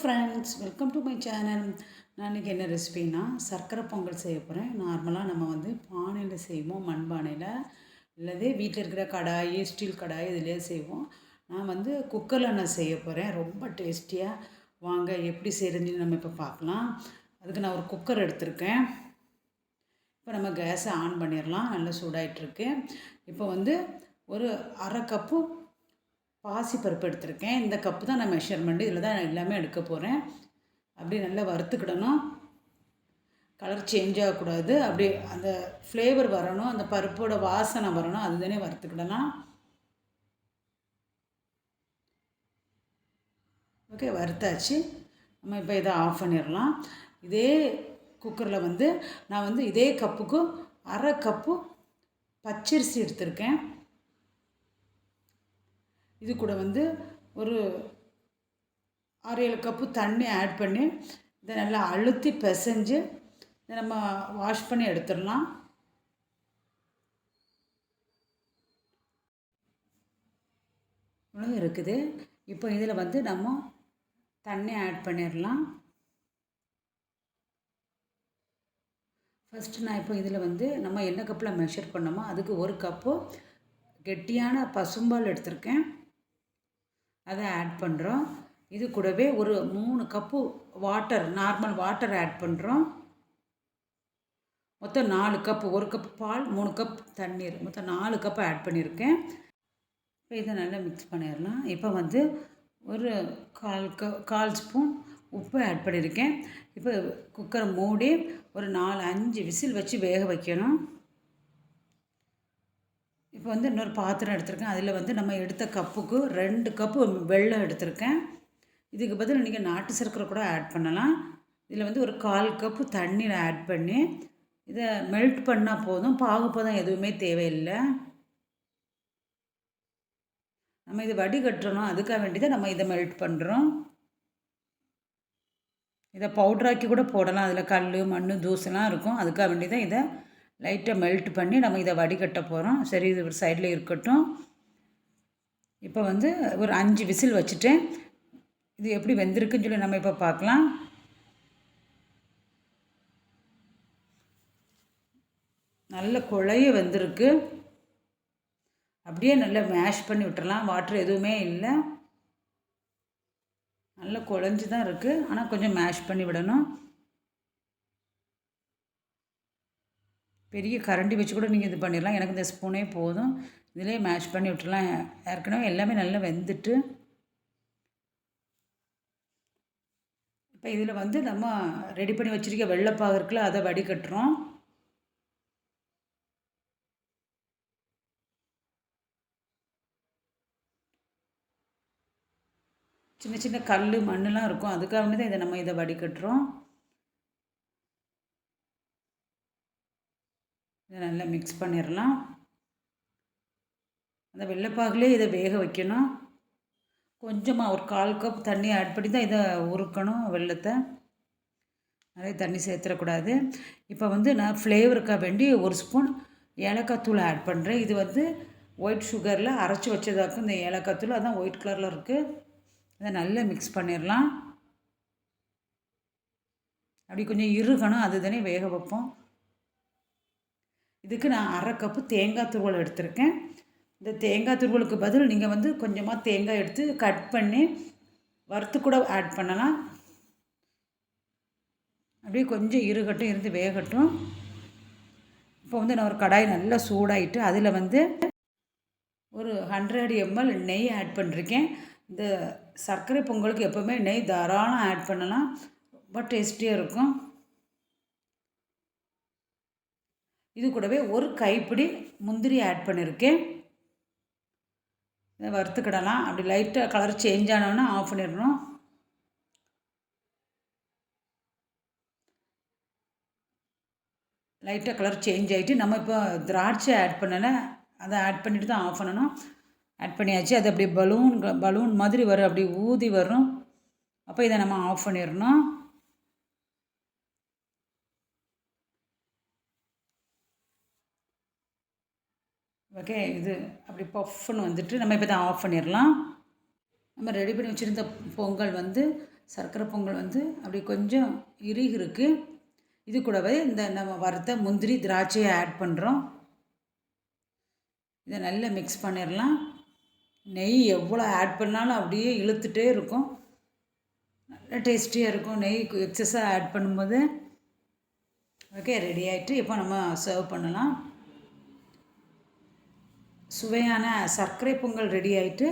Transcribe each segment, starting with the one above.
Friends welcome to my channel நான் இன்றைக்கி என்ன ரெசிபினா சர்க்கரை பொங்கல் செய்ய போகிறேன் நார்மலாக நம்ம வந்து பானையில் செய்வோம் மண்பானையில் இல்லதே வீட்டில் இருக்கிற கடாய் ஸ்டீல் கடாய் இதிலே செய்வோம். நான் வந்து குக்கரில் நான் செய்ய போகிறேன் ரொம்ப டேஸ்டியாக வாங்க எப்படி செய்கிறதுன்னு நம்ம இப்போ பார்க்கலாம். அதுக்கு நான் ஒரு குக்கர் எடுத்திருக்கேன். இப்போ நம்ம கேஸை ஆன் பண்ணிடலாம் நல்லா சூடாயிட்ருக்கு இப்போ வந்து ஒரு அரை கப்பு பாசி பருப்பு எடுத்திருக்கேன். இந்த கப்பு தான் நான் மெஷர்மெண்ட்டு இதில் தான் எல்லாமே எடுக்க போகிறேன் அப்படியே நல்லா வறுத்துக்கிடணும். கலர் சேஞ்ச் ஆகக்கூடாது. அப்படி அந்த ஃப்ளேவர் வரணும் அந்த பருப்போட வாசனை வரணும் அதுதானே வறுத்துக்கிடலாம். ஓகே வறுத்தாச்சு. நம்ம இப்போ இதை ஆஃப் பண்ணிடலாம். இதே குக்கரில் வந்து நான் வந்து இதே கப்புக்கு அரை கப்பு பச்சரிசி எடுத்திருக்கேன். இது கூட வந்து ஒரு ஆறு ஏழு கப்பு தண்ணி ஆட் பண்ணி இதை நல்லா அழுத்தி பிசைஞ்சு இதை நம்ம வாஷ் பண்ணி எடுத்துடலாம். இவ்வளோ இருக்குது. இப்போ இதில் வந்து நம்ம தண்ணி ஆட் பண்ணிடலாம். ஃபஸ்ட்டு நான் இப்போ இதில் வந்து நம்ம என்ன கப்பில் மெஷர் பண்ணோமோ அதுக்கு ஒரு கப்பு கெட்டியான பசும்பால் எடுத்திருக்கேன். அதை ஆட் பண்ணுறோம் இது கூடவே ஒரு மூணு cup water normal water add பண்ணுறோம் மொத்தம் நாலு கப்பு ஒரு கப் பால் மூணு கப் தண்ணீர். மொத்தம் நாலு கப் ஆட் பண்ணியிருக்கேன் இப்போ இதை நல்லா மிக்ஸ் பண்ணிடலாம். இப்போ வந்து ஒரு கால் க கால் ஸ்பூன் உப்பு ஆட் பண்ணியிருக்கேன் இப்போ குக்கரை மூடி ஒரு நாலு அஞ்சு விசில் வச்சு வேக வைக்கணும். இப்போ வந்து இன்னொரு பாத்திரம் எடுத்திருக்கேன். அதில் வந்து நம்ம எடுத்த கப்புக்கு ரெண்டு கப்பு வெள்ளம் எடுத்திருக்கேன். இதுக்கு பதில் நீங்கள் நாட்டு சர்க்கரை கூட ஆட் பண்ணலாம். இதில் வந்து ஒரு கால் கப்பு தண்ணீர் ஆட் பண்ணி இதை மெல்ட் பண்ணால் போதும். பாகுப்பதம் எதுவுமே தேவையில்லை. நம்ம இதை வடிகட்டுறணும் அதுக்காக வேண்டியதை நம்ம இதை மெல்ட் பண்ணுறோம் இதை பவுட்ராக்கி கூட போடலாம். அதில் கல் மண் தூசெல்லாம் இருக்கும். அதுக்காக வேண்டியதான் இதை லைட்டாக மெல்ட் பண்ணி நம்ம இதை வடிகட்ட போகிறோம் சரி இது ஒரு சைடில் இருக்கட்டும். இப்போ வந்து ஒரு அஞ்சு விசில் வச்சுட்டேன். இது எப்படி வெந்திருக்குன்னு சொல்லி நம்ம இப்போ பார்க்கலாம். நல்ல குழைய வந்திருக்கு. அப்படியே நல்லா மேஷ் பண்ணி விட்டுறலாம். வாட்ரு எதுவுமே இல்லை. நல்லா குழஞ்சி தான் இருக்குது ஆனால் கொஞ்சம் மேஷ் பண்ணி விடணும். பெரிய கரண்டி வச்சு கூட நீங்கள் இது பண்ணிடலாம். எனக்கு இந்த ஸ்பூனே போதும். இதிலே மேஷ் பண்ணி விட்டுலாம் ஏற்கனவே எல்லாமே நல்லா வெந்துட்டு. இப்போ இதில் வந்து நம்ம ரெடி பண்ணி வச்சுருக்க வெள்ளைப்பாக இருக்குல்ல அதை வடிகட்டுறோம். சின்ன சின்ன கல் மண்ணெலாம் இருக்கும். அதுக்காக தான் இதை நம்ம இதை வடிகட்டுறோம். இதை நல்லா மிக்ஸ் பண்ணிடலாம் அந்த வெள்ளைப்பாகுலே இதை வேக வைக்கணும். கொஞ்சமாக ஒரு கால் கப் தண்ணி ஆட் பண்ணி தான் இதை உருக்கணும் வெள்ளத்தை. நிறைய தண்ணி சேர்த்துடக்கூடாது. இப்போ வந்து நான் ஃப்ளேவருக்காக வேண்டி ஒரு ஸ்பூன் ஏலக்காய் தூள் ஆட் பண்ணுறேன் இது வந்து ஒயிட் சுகரில் அரைச்சி வச்சதாக்கும் இந்த ஏலக்காய் தூள் அதான் ஒயிட் கலரில் இருக்குது அதை நல்லா மிக்ஸ் பண்ணிடலாம் அப்படி கொஞ்சம் இறுகணும். அது தானே வேக வைப்போம். இதுக்கு நான் அரை கப்பு தேங்காய் துருவல் எடுத்திருக்கேன். இந்த தேங்காய் துருவலுக்கு பதில் நீங்கள் வந்து கொஞ்சமாக தேங்காய் எடுத்து கட் பண்ணி வறுத்து கூட ஆட் பண்ணலாம். அப்படியே கொஞ்சம் இருகட்டும் இருந்து வேகட்டும். இப்போ வந்து நான் ஒரு கடாய் நல்லா சூடாயிட்டு அதில் வந்து ஒரு ஹண்ட்ரட் எம்எல் நெய் ஆட் பண்ணிருக்கேன். இந்த சர்க்கரை பொங்கலுக்கு எப்போவுமே நெய் தாராளம் ஆட் பண்ணலாம். ரொம்ப டேஸ்டியாக இருக்கும். இது கூடவே ஒரு கைப்பிடி முந்திரி ஆட் பண்ணியிருக்கேன் இதை வறுத்துக்கிடலாம். அப்படி லைட்டாக கலர் சேஞ்ச் ஆனோன்னா ஆஃப் பண்ணிடணும். லைட்டாக கலர் சேஞ்ச் ஆகிட்டு நம்ம இப்போ திராட்சை ஆட் பண்ணலை. அதை ஆட் பண்ணிவிட்டு தான் ஆஃப் பண்ணணும். ஆட் பண்ணியாச்சு. அது அப்படியே பலூன் பலூன் மாதிரி வரும். அப்படி ஊதி வரும். அப்போ இதை நம்ம ஆஃப் பண்ணிடணும். ஓகே இது அப்படி பஃப்னு வந்துட்டு நம்ம இப்போ தான் ஆஃப் பண்ணிடலாம். நம்ம ரெடி பண்ணி வச்சுருந்த பொங்கல் வந்து சர்க்கரை பொங்கல் வந்து அப்படி கொஞ்சம் இறுகி இருக்குது இது கூடவே இந்த நம்ம வறுத்த முந்திரி திராட்சையை ஆட் பண்ணுறோம் இதை நல்லா மிக்ஸ் பண்ணிடலாம். நெய் எவ்வளோ ஆட் பண்ணாலும் அப்படியே இழுத்துட்டே இருக்கும். நல்லா டேஸ்டியாக இருக்கும். நெய் எக்ஸஸாக ஆட் பண்ணும்போது. ஓகே ரெடி ஆகிட்டு இப்போ நம்ம சர்வ் பண்ணலாம். சுவையான சர்க்கரை பொங்கல் ரெடி ஆகிட்டு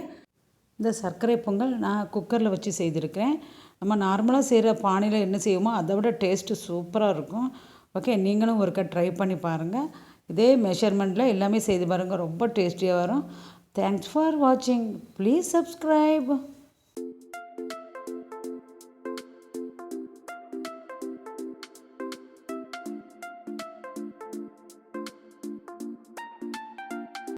இந்த சர்க்கரை பொங்கல் நான் குக்கரில் வச்சு செய்திருக்கிறேன். நம்ம நார்மலாக செய்கிற பானையில் என்ன செய்வோமோ அதை விட டேஸ்ட்டு சூப்பராக இருக்கும். ஓகே நீங்களும் ஒருக்கா ட்ரை பண்ணி பாருங்கள் இதே மெஷர்மெண்ட்டில் எல்லாமே செய்து பாருங்கள் ரொம்ப டேஸ்டியாக வரும். தேங்க்ஸ் ஃபார் வாட்சிங் ப்ளீஸ் சப்ஸ்கிரைப்